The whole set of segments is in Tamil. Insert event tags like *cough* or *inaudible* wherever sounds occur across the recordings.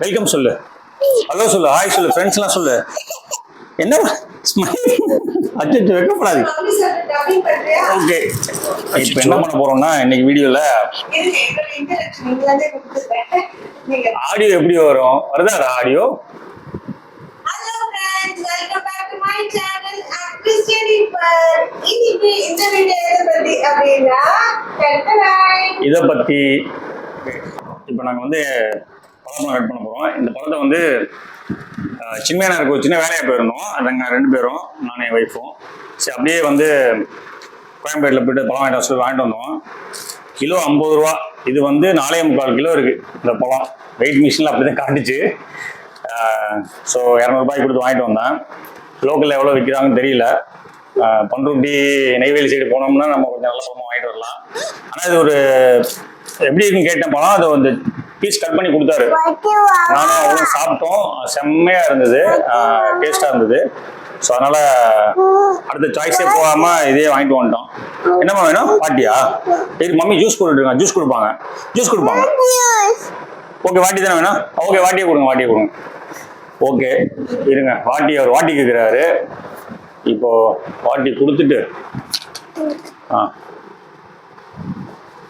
வெல்கம் சொல்லு. ஹலோ சொல்லு ஹாய் சொல்லு ஃப்ரெண்ட்ஸ்லாம் சொல்லு. என்ன ஸ்மைல் அச்சோ வைக்கப்படாது. ஓகே இப்போ என்ன பண்ண போறோம்னா இன்னைக்கு வீடியோல நீங்க நீங்க ஆடியோ எப்படி வரும்? வருதாடா ஆடியோ? இதை பத்தி இப்போ நாங்கள் வந்து பழம் ஆட் பண்ண போகிறோம் இந்த பழத்தை வந்து அஹ், சின்மையானருக்கு சின்ன வேலையாக போயிருந்தோம். நாங்கள் ரெண்டு பேரும் நானும் என் ஒய்ஃபும் சரி அப்படியே வந்து கோயம்பேட்டில் போயிட்டு பழம் வாங்கிட்டு சொல்லி வாங்கிட்டு வந்தோம். கிலோ ஐம்பது ரூபா. இது வந்து நாலே முக்கால் கிலோ இருக்குது இந்த பழம். வெயிட் மிஷினில் அப்படி தான் காட்டுச்சு. ஸோ இரநூறுபாய்க்கு கொடுத்து வாங்கிட்டு வந்தேன். லோக்கலில் எவ்வளோ விற்கிறாங்கன்னு தெரியல. பண்ருட்டி நெய்வேலி சைடு போனோம்னா நம்ம கொஞ்சம் நல்ல பழமாக வாங்கிட்டு வரலாம். ஆனால் இது ஒரு எப்படி இருக்குன்னு கேட்டேன் பழம் அதை வந்து பீஸ் கட் பண்ணி கொடுத்தாரு. நானும் அவளும் சாப்பிட்டோம். செம்மையா இருந்தது. டேஸ்டா இருந்தது. ஸோ அதனால அடுத்த சாய்ஸே போகாம இதே வாங்கிட்டு வந்துட்டோம். என்னம்மா வேணும்? பாட்டியா? இது மம்மி ஜூஸ் கொடுத்துருங்க ஜூஸ் கொடுப்பாங்க. ஜூஸ் கொடுப்பாங்க. ஓகே வாட்டி தானே வேணும்? ஓகே வாட்டியே கொடுங்க வாட்டியே கொடுங்க. ஓகே இருங்க. வாட்டி அவர் வாட்டி கேட்குறாரு இப்போ வாட்டி கொடுத்துட்டு ஆ.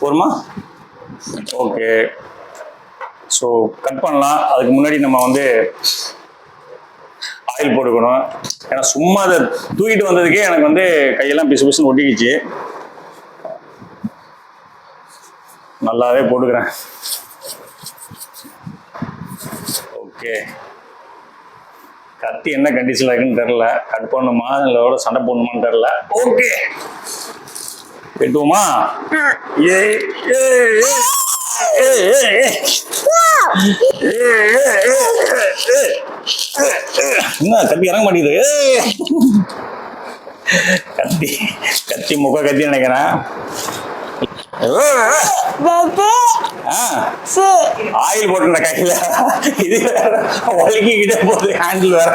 போருமா? ஓகே ஸோ கட் பண்ணலாம். அதுக்கு முன்னாடி நம்ம வந்து ஆயில் போட்டுக்கணும். ஏன்னா சும்மா அதை தூக்கிட்டு வந்ததுக்கே எனக்கு வந்து கையெல்லாம் பிசு பிசுன்னு ஒட்டிக்கிச்சு. நல்லாவே போட்டுக்கிறேன். ஓகே கத்தி என்ன கண்டிஷனில் இருக்குன்னு தெரில கட் பண்ணுமா இல்லை எவ்வளோ சண்டை போடணுமான்னு தெரில ஓகே வெட்டுவோமா? ஏ ஏ ஏ ஏ ஏ என்ன கத்தி இறங்க மாட்டேங்குது. கத்தி கத்தி முக கத்தி நினைக்கிறேன். ஆயில் போட்டுன கையில. இது வேற வலிக்கிட்டே போகுது ஹேண்டில் வேற.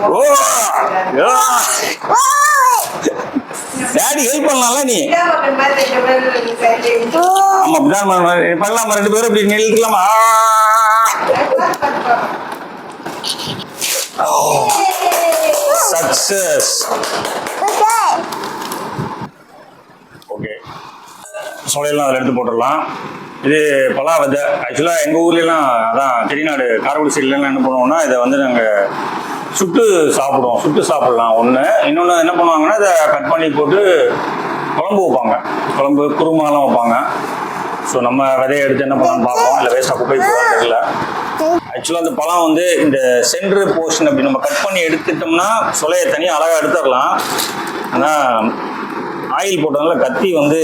ஓ டேடி ஹெல்ப் பண்ணலாம்ல நீ? ஆமா அப்படிதான் பண்ணலாமா? ரெண்டு பேரும் இப்படி நிறுத்தலாமா? சக்சஸ் ஓகே சோலையெல்லாம் அதில் எடுத்து போட்டுடலாம். இது பலா விதை ஆக்சுவலாக எங்கள் ஊர்லலாம் அதான் செடிநாடு காரைக்குடி சைட்லலாம் என்ன பண்ணுவோம்னா இதை வந்து நாங்கள் சுட்டு சாப்பிடுவோம் சுட்டு சாப்பிடலாம். ஒன்று இன்னொன்று என்ன பண்ணுவாங்கன்னா இதை கட் பண்ணி போட்டு குழம்பு வைப்பாங்க. குழம்பு குருமாலாம் வைப்பாங்க. ஸோ நம்ம விதையை எடுத்து என்ன பண்ணலாம்னு பார்ப்போம். இல்லை வேஸ்ட்டாக குப்பை போகலாம் தெரியல. ஆக்சுவலாக அந்த பழம் வந்து இந்த சென்ட்ரு போர்ஷன் அப்படி நம்ம கட் பண்ணி எடுத்துட்டோம்னா சுலையை தனியாக அழகாக எடுத்துடலாம். ஆனால் ஆயில் போட்டதுனால கத்தி வந்து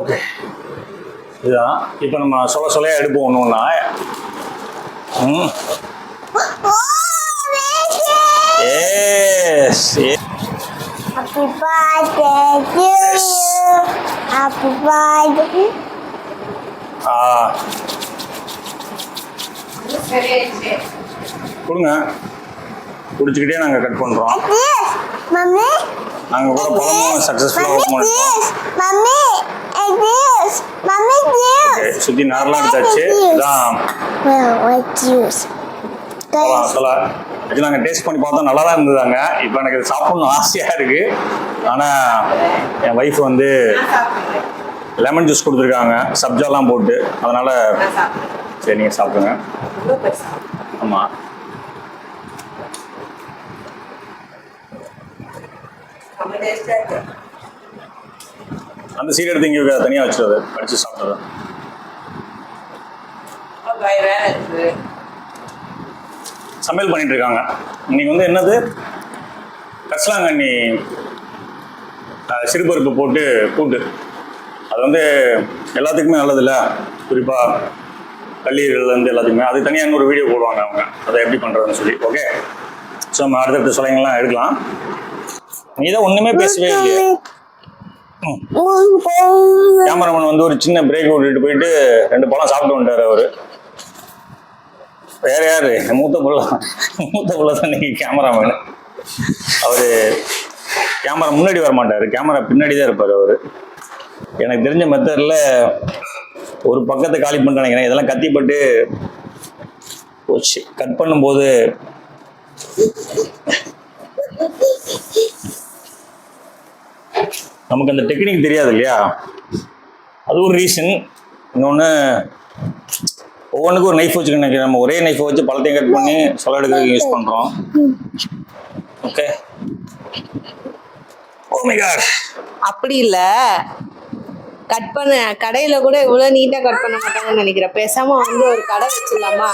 ஓகே இதுதான். இப்போ நம்ம சொல்ல சொல்லையாக எடுப்போம் ஒன்று ஒன்றா எஸ் Happy birthday to you. Happy birthday. கொடுங்க. குடிச்சுக்கிட்டே நாங்கள் கட் பண்ணுறோம். நாங்கள் கூட பழமும் சக்ஸஸ்ஃபுல்லாக ஒர்க் this. Mommy. This. சுற்றி நேரெலாம் எடுத்தாச்சு. இதான். சொல்ல இது நாங்கள் டேஸ்ட் பண்ணி பார்த்தோம் நல்லா தான் இருந்ததாங்க. இப்போ எனக்கு இது சாப்பிடணும் ஆசையாக இருக்குது ஆனால் என் ஒய்ஃப் வந்து லெமன் ஜூஸ் கொடுத்துருக்காங்க. சப்ஜாலாம் போட்டு. அதனால் சரி நீங்கள் சாப்பிடுங்க. ஆமாம் டேஸ்டா இருக்கு. அந்த சீட் எடுத்து இங்கே தனியாக வச்சுருது படித்து சாப்பிட்றது சமையல் பண்ணிட்டு இருக்காங்க. இன்னைக்கு வந்து என்னது? கரிசலாங்கண்ணி அஹ், சிறுபருப்பு போட்டு கூட்டு அது வந்து எல்லாத்துக்குமே நல்லதில்ல. குறிப்பாக கல்லீரல்லேருந்து எல்லாத்துக்குமே. அது தனியாக இன்னொரு வீடியோ போடுவாங்க அவங்க. அதை எப்படி பண்ணுறதுன்னு சொல்லி. ஓகே ஸோ நம்ம அடுத்தடுத்த சுலைங்கள்லாம் எடுக்கலாம். நீ தான் ஒன்றுமே பேசவே இல்லையே. கேமராமேன் வந்து ஒரு சின்ன பிரேக் விட்டுட்டு போயிட்டு ரெண்டு பழம் சாப்பிட்டு வந்துட்டாரு அவரு. வேற யாரு? மூத்த புள்ள. மூத்த புள்ள தான் இன்னைக்கு கேமராமேன். அவரு கேமரா முன்னாடி வர மாட்டாரு கேமரா பின்னாடி தான் இருப்பார் அவரு. எனக்கு தெரிஞ்ச மெத்தடில் ஒரு பக்கத்தை காலி பண்ண நினைக்கிறேன். இதெல்லாம் கத்திப்பட்டு போச்சு. கட் பண்ணும்போது நமக்கு அந்த டெக்னிக் தெரியாது இல்லையா? அது ஒரு ரீசன் இன்னொன்று ஒவ்வொன்றுக்கும் ஒரு நைஃப் வச்சுக்கணும் நம்ம ஒரே நைஃபை வச்சு பழத்தையும் கட் பண்ணி சொல்ல எடுக்கிறதுக்கு யூஸ் பண்ணுறோம் ஓகே அப்படி இல்ல. கட் பண்ண கடையில கூட இவ்வளவு நீட்டா கட் பண்ண மாட்டாங்கன்னு நினைக்கிறேன். பேசாம வந்து ஒரு கடை வச்சிடலாமா?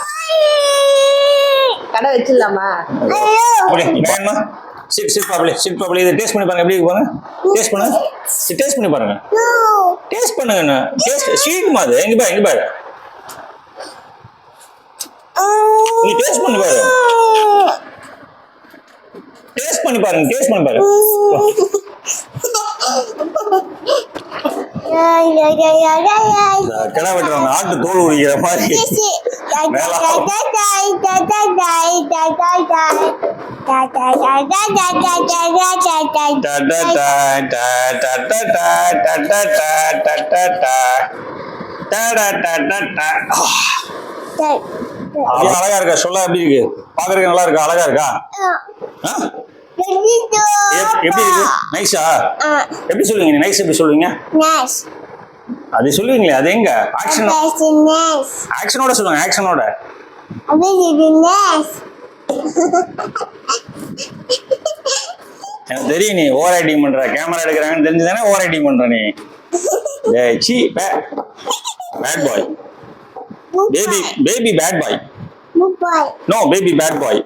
கடை வச்சிடலாமா? சிட் சிட் பாப்பலி சிட் பாப்பலி இதை டேஸ்ட் பண்ணி பாருங்க எப்படி பாருங்க டேஸ்ட் பண்ணுங்க டேஸ்ட் பண்ணி பாருங்க டேஸ்ட் பண்ணுங்க டேஸ்ட் ஸ்வீட் மாதிரி எங்க பாரு எங்க பாரு நீ டேஸ்ட் பண்ணி பாரு டேஸ்ட் பண்ணி பாருங்க டேஸ்ட் பண்ணி பாருங்க இந்த கிடா வெட்டுறவங்க ஆட்டு தோல் உரிக்கிற மாதிரி அழகா இருக்கா? சொல்ல எப்படி இருக்கு? பாக்குறதுக்கு நல்லா இருக்கா? அழகா இருக்கா? எப்படி இருக்கு? நைஸா எப்படி சொல்லுவீங்க? நைஸ் எப்படி சொல்லுவீங்க? அது சொல்லுவீங்களே அது எங்க? ஆக்ஷன் ஆக்ஷனோட சொல்லுவாங்க ஆக்ஷனோட எனக்கு தெரியும் நீ ஓவர் ஆக்டிங் பண்ற. கேமரா எடுக்கிறாங்கன்னு தெரிஞ்சுதானே ஓவர் ஆக்டிங் பண்ற நீ. See bad boy baby baby bad boy no baby bad boy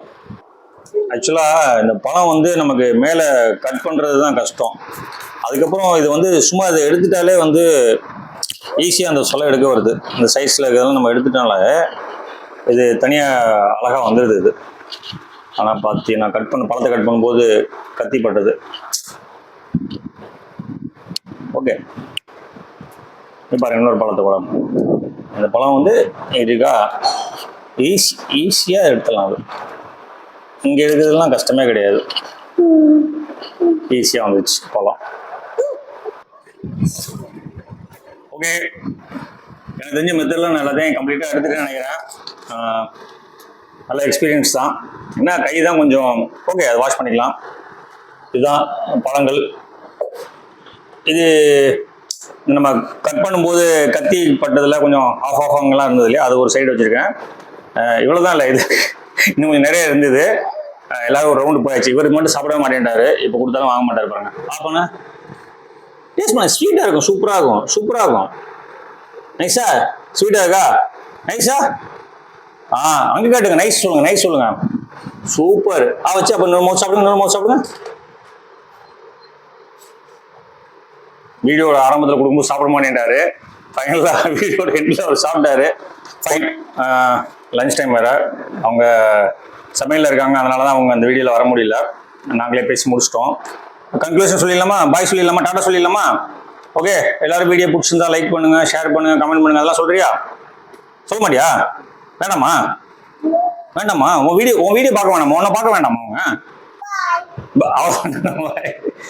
ஆக்சுவலாக இந்த பழம் வந்து நமக்கு மேலே கட் பண்ணுறது தான் கஷ்டம். அதுக்கப்புறம் இது வந்து சும்மா இதை எடுத்துட்டாலே வந்து ஈஸியாக அந்த சொலை எடுக்க வருது. இந்த சைஸில் இருக்கிறதெல்லாம் நம்ம எடுத்துட்டாலே இது தனியாக அழகாக வந்துடுது இது. ஆனால் பார்த்து நான் கட் பண்ண பழத்தை கட் பண்ணும்போது கத்தி பட்டது ஓகே பாருங்க இன்னொரு பழத்தை பழம். இந்த பழம் வந்து இருக்கா? ஈஸி ஈஸியாக எடுத்துடலாம் அது. இங்கே எடுக்கிறதுலாம் கஷ்டமே கிடையாது. ஈஸியாக வந்துச்சு பழம். ஓகே எனக்கு தெரிஞ்ச மெத்தட்லாம் நான் எல்லாத்தையும் கம்ப்ளீட்டாக எடுத்துட்டேன்னு நினைக்கிறேன். நல்ல எக்ஸ்பீரியன்ஸ் தான். என்ன கை தான் கொஞ்சம் ஓகே அதை வாஷ் பண்ணிக்கலாம். இதுதான் பழங்கள். இது நம்ம கட் பண்ணும்போது கத்தி பட்டதில் கொஞ்சம் ஆஃப் ஆஃப் அங்கெல்லாம் இருந்தது இல்லையா? அது ஒரு சைடு வச்சுருக்கேன். இவ்வளோ தான் இல்லை இது இன்னும் கொஞ்சம் நிறைய இருந்தது. எல்லோரும் எல்லாரும் ஒரு ரவுண்டு போயாச்சு. இவர் மட்டும் சாப்பிடவே மாட்டேன்ட்டாரு இப்போ கொடுத்தாலும் வாங்க மாட்டார் பாருங்க. பாப்பண்ணா? டேஸ்ட் பண்ண ஸ்வீட்டாக இருக்கும். சூப்பராக இருக்கும். சூப்பராக இருக்கும். நைஸா ஸ்வீட்டாக இருக்கா? நைஸா ஆ அங்கே கேட்டுங்க நைஸ் சொல்லுங்க நைஸ் சொல்லுங்க. சூப்பர் ஆ வச்சு அப்போ இன்னொரு மோட் சாப்பிடுங்க இன்னொரு மோஸ்ட் சாப்பிடுங்க. வீடியோட ஆரம்பத்தில் கொடுக்கும்போது சாப்பிட மாட்டேன்ட்டாரு ஃபைனலாக வீடியோட எண்டில் அவர் சாப்பிட்டாரு. ஃபைன் லஞ்ச் டைம் வேறு. அவங்க சமையலில் இருக்காங்க அதனால தான் அவங்க அந்த வீடியோவில் வர முடியல. நாங்களே பேசி முடிச்சிட்டோம். கன்க்ளூஷன் சொல்லிடலாமா? பாய் சொல்லிடலாமா? டாடா சொல்லிடலாமா? ஓகே எல்லாரும் வீடியோ பிடிச்சிருந்தா லைக் பண்ணுங்க ஷேர் பண்ணுங்க கமெண்ட் பண்ணுங்க அதெல்லாம் சொல்றியா? சொல்ல மாட்டியா? வேணாமா வேண்டாமா உன் வீடியோ உன் வீடியோ பார்க்க வேணாமா உன்னை பார்க்க வேண்டாமா அவங்க *laughs*